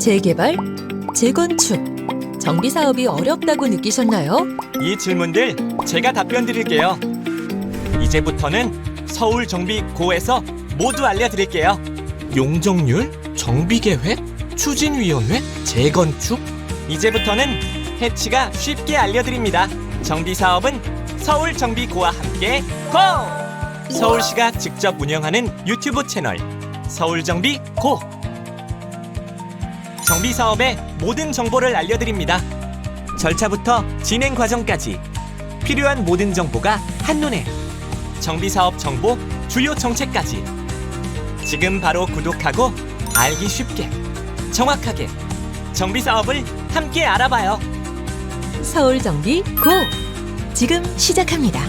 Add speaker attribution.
Speaker 1: 재개발, 재건축, 정비 사업이 어렵다고 느끼셨나요?
Speaker 2: 이 질문들 제가 답변 드릴게요. 이제부터는 서울 정비 고에서 모두 알려드릴게요. 용적률, 정비 계획, 추진위원회, 재건축. 이제부터는 해치가 쉽게 알려드립니다. 정비 사업은 서울 정비고와 함께 고! 서울시가 직접 운영하는 유튜브 채널 서울 정비 고. 정비 사업의 모든 정보를 알려드립니다. 절차부터 진행 과정까지 필요한 모든 정보가 한눈에 정비 사업 정보 주요 정책까지 지금 바로 구독하고 알기 쉽게 정확하게 정비 사업을 함께 알아봐요.
Speaker 1: 서울 정비 고! 지금 시작합니다.